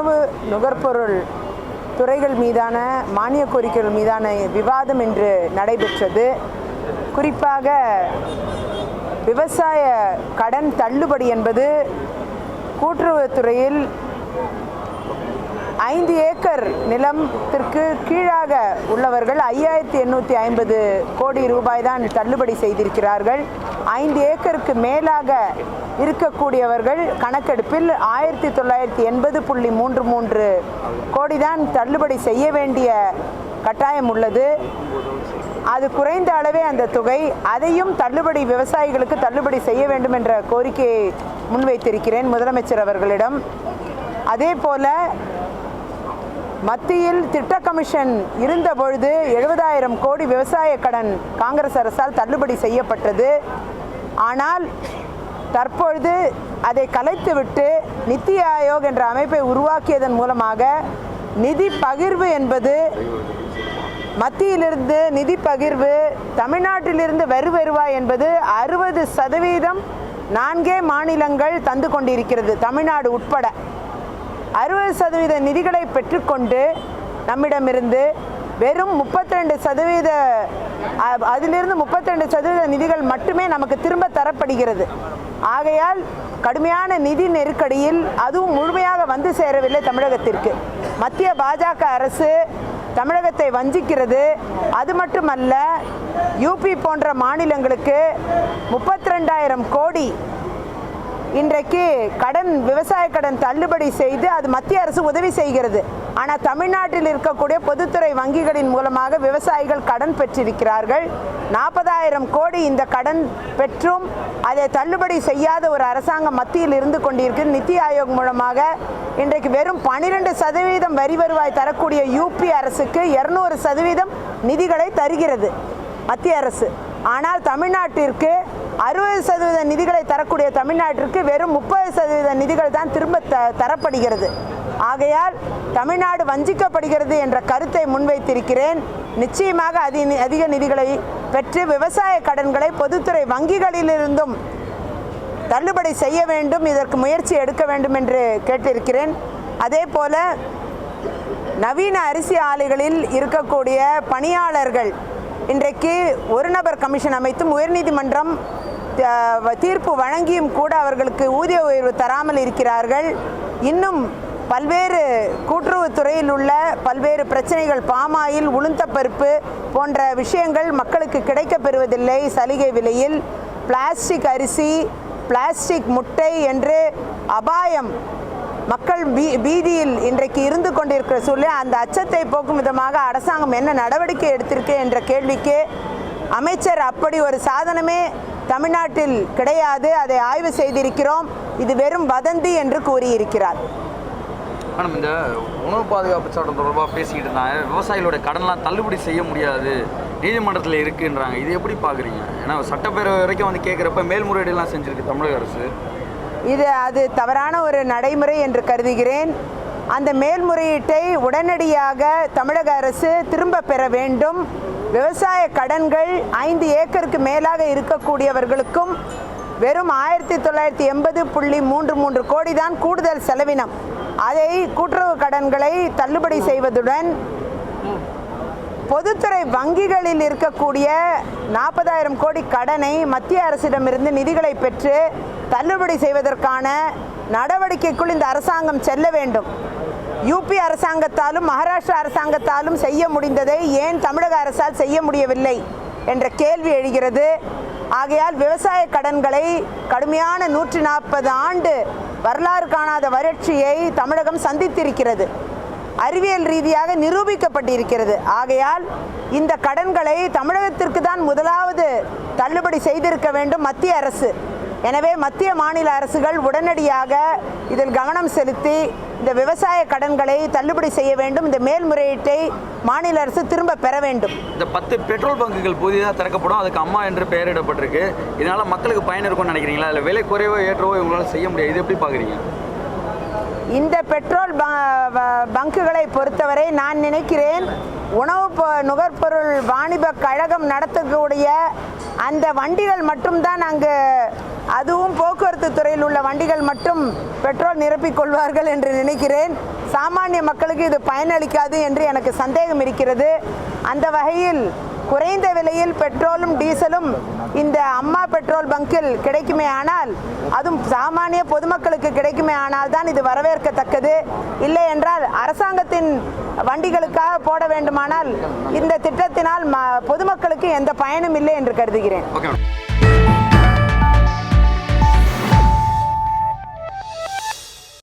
உணவு நுகர்பொருள் துறைகள் மீதான மானிய கோரிக்கைகள் மீதான விவாதம் இன்று நடைபெற்றது. குறிப்பாக விவசாய கடன் தள்ளுபடி என்பது கூட்டுறவுத்துறையில் ஐந்து ஏக்கர் நிலத்திற்கு கீழாக உள்ளவர்கள் ஐயாயிரத்தி எண்ணூற்றி ஐம்பது கோடி ரூபாய் தான் தள்ளுபடி செய்திருக்கிறார்கள். ஐந்து ஏக்கருக்கு மேலாக இருக்கக்கூடியவர்கள் கணக்கெடுப்பில் ஆயிரத்தி தொள்ளாயிரத்தி எண்பது புள்ளி மூன்று மூன்று கோடி தான் தள்ளுபடி செய்ய வேண்டிய கட்டாயம் உள்ளது. அது குறைந்த அளவே அந்த தொகை அதையும் தள்ளுபடி விவசாயிகளுக்கு தள்ளுபடி செய்ய வேண்டும் என்ற கோரிக்கையை முன்வைத்திருக்கிறேன் முதலமைச்சர் அவர்களிடம். அதே போல மத்தியில் திட்ட கமிஷன் இருந்தபொழுது எழுபதாயிரம் கோடி விவசாய கடன் காங்கிரஸ் அரசால் தள்ளுபடி செய்யப்பட்டது. ஆனால் தற்பொழுது அதை கலைத்துவிட்டு நித்தி ஆயோக் என்ற அமைப்பை உருவாக்கியதன் மூலமாக நிதி பகிர்வு என்பது மத்தியிலிருந்து நிதி பகிர்வு தமிழ்நாட்டிலிருந்து வரி வருவாய் என்பது அறுபது சதவீதம் நான்கே மாநிலங்கள் தந்து கொண்டிருக்கிறது தமிழ்நாடு உட்பட. அறுபது சதவீத நிதிகளை பெற்றுக்கொண்டு நம்மிடமிருந்து வெறும் 32% சதவீத அதிலிருந்து 32% சதவீத நிதிகள் மட்டுமே நமக்கு திரும்ப தரப்படுகிறது. ஆகையால் கடுமையான நிதி நெருக்கடியில் அதுவும் முழுமையாக வந்து சேரவில்லை தமிழகத்திற்கு. மத்திய பாஜக அரசு தமிழகத்தை வஞ்சிக்கிறது. அது மட்டுமல்ல யூபி போன்ற மாநிலங்களுக்கு முப்பத்தி ரெண்டாயிரம் கோடி இன்றைக்கு கடன் விவசாய கடன் தள்ளுபடி செய்து அது மத்திய அரசு உதவி செய்கிறது. ஆனால் தமிழ்நாட்டில் இருக்கக்கூடிய பொதுத்துறை வங்கிகளின் மூலமாக விவசாயிகள் கடன் பெற்றிருக்கிறார்கள். நாற்பதாயிரம் கோடி இந்த கடன் பெற்றும் அதை தள்ளுபடி செய்யாத ஒரு அரசாங்கம் மத்தியில் இருந்து கொண்டிருக்கு. நித்தி ஆயோக் மூலமாக இன்றைக்கு வெறும் பன்னிரெண்டு சதவீதம் வரி வருவாய் தரக்கூடிய யூபி அரசுக்கு இருநூறு சதவீதம் நிதிகளை தருகிறது மத்திய அரசு. ஆனால் தமிழ்நாட்டிற்கு அறுபது சதவீத நிதிகளை தரக்கூடிய தமிழ்நாட்டிற்கு வெறும் முப்பது சதவீத நிதிகள் தான் திரும்ப த தரப்படுகிறது. ஆகையால் தமிழ்நாடு வஞ்சிக்கப்படுகிறது என்ற கருத்தை முன்வைத்திருக்கிறேன். நிச்சயமாக அதி அதிக நிதிகளை பெற்று விவசாய கடன்களை பொதுத்துறை வங்கிகளிலிருந்தும் தள்ளுபடி செய்ய வேண்டும் இதற்கு முயற்சி எடுக்க வேண்டும் என்று கேட்டிருக்கிறேன். அதே போல நவீன அரிசி ஆலைகளில் இருக்கக்கூடிய பணியாளர்கள் இன்றைக்கு ஒரு நபர் கமிஷன் அமைத்தும் உயர்நீதிமன்றம் தீர்ப்பு வழங்கியும் கூட அவர்களுக்கு ஊதிய உயர்வு தராமல் இருக்கிறார்கள். இன்னும் பல்வேறு கூட்டுறவுத்துறையில் உள்ள பல்வேறு பிரச்சனைகள் பாமாயில் உளுந்தப்பருப்பு போன்ற விஷயங்கள் மக்களுக்கு கிடைக்கப் பெறுவதில்லை. சலுகை விலையில் பிளாஸ்டிக் அரிசி பிளாஸ்டிக் முட்டை என்று அபாயம் மக்கள் பீ பீதியில் இன்றைக்கு இருந்து கொண்டிருக்கிற சூழ்நிலை அந்த அச்சத்தை போக்கும் விதமாக அரசாங்கம் என்ன நடவடிக்கை எடுத்திருக்கு என்ற கேள்விக்கு அமைச்சர் அப்படி ஒரு சாதனமே தமிழ்நாட்டில் கிடையாது. அதை ஆய்வு செய்திருக்கிறோம். இது வெறும் வதந்தி என்று கூறியிருக்கிறார். மேடம் இந்த உணவு பாதுகாப்பு சட்டம் தொடர்பாக பேசிக்கிட்டு இருந்தாங்க. விவசாயிகளோட கடன்லாம் தள்ளுபடி செய்ய முடியாது. நீதிமன்றத்தில் இருக்குன்றாங்க. இது எப்படி பார்க்குறீங்க ஏன்னா சட்டப்பேரவை வரைக்கும் வந்து கேட்குறப்ப மேல்முறையீடுலாம் செஞ்சிருக்கு தமிழக அரசு. இது அது தவறான ஒரு நடைமுறை என்று கருதுகிறேன். அந்த மேல்முறையீட்டை உடனடியாக தமிழக அரசு திரும்ப பெற வேண்டும். விவசாய கடன்கள் ஐந்து ஏக்கருக்கு மேலாக இருக்கக்கூடியவர்களுக்கும் வெறும் ஆயிரத்தி தொள்ளாயிரத்தி எண்பது புள்ளி மூன்று மூன்று கோடி தான் கூடுதல் செலவினம். அதை கூட்டுறவு கடன்களை தள்ளுபடி செய்வதுடன் பொதுத்துறை வங்கிகளில் இருக்கக்கூடிய நாற்பதாயிரம் கோடி கடனை மத்திய அரசிடமிருந்து நிதிகளை பெற்று தள்ளுபடி செய்வதற்கான நடவடிக்கைக்குள் இந்த அரசாங்கம் செல்ல வேண்டும். யூபி அரசாங்கத்தாலும் மகாராஷ்டிரா அரசாங்கத்தாலும் செய்ய முடிந்ததை ஏன் தமிழக அரசால் செய்ய முடியவில்லை என்ற கேள்வி எழுகிறது. ஆகையால் விவசாய கடன்களை கடுமையான நூற்றி நாற்பது ஆண்டு வரலாறு காணாத வறட்சியை தமிழகம் சந்தித்திருக்கிறது. அறிவியல் ரீதியாக நிரூபிக்கப்பட்டிருக்கிறது. ஆகையால் இந்த கடன்களை தமிழகத்திற்கு தான் முதலாவது தள்ளுபடி செய்திருக்க வேண்டும் மத்திய அரசு. எனவே மத்திய மாநில அரசுகள் உடனடியாக இதில் கவனம் செலுத்தி இந்த விவசாய கடன்களை தள்ளுபடி செய்ய வேண்டும். இந்த மேல்முறையீட்டை மாநில அரசு திரும்ப பெற வேண்டும். இந்த பத்து பெட்ரோல் பங்குகள் புதிதாக திறக்கப்படும். அதுக்கு அம்மா என்று பெயரிடப்பட்டிருக்கு. இதனால மக்களுக்கு பயன் இருக்கும்னு நினைக்கிறீங்களா? இல்லை விலை குறைவோ ஏற்றவோ இவங்களால செய்ய முடியாது. இது எப்படி பார்க்குறீங்க? இந்த பெட்ரோல் பங்குகளை பொறுத்தவரை நான் நினைக்கிறேன் உணவு நுகர்பொருள் வாணிப கழகம் நடத்தக்கூடிய அந்த வண்டிகள் மட்டும்தான் அங்கு அதுவும் போக்குவரத்து துறையில் உள்ள வண்டிகள் மட்டும் பெட்ரோல் நிரப்பிக் கொள்வார்கள் என்று நினைக்கிறேன். சாமானிய மக்களுக்கு இது பயனளிக்காது என்று எனக்கு சந்தேகம் இருக்கிறது. அந்த வகையில் குறைந்த விலையில் பெட்ரோலும் டீசலும் இந்த அம்மா பெட்ரோல் பங்கில் கிடைக்குமே ஆனால் அதுவும் சாமானிய பொதுமக்களுக்கு கிடைக்குமே ஆனால் தான் இது வரவேற்கத்தக்கது. இல்லை என்றால் அரசாங்கத்தின் வண்டிகளுக்காக போட வேண்டுமானால் இந்த திட்டத்தினால் ம- பொதுமக்களுக்கு எந்த பயனும் இல்லை என்று கருதுகிறேன்.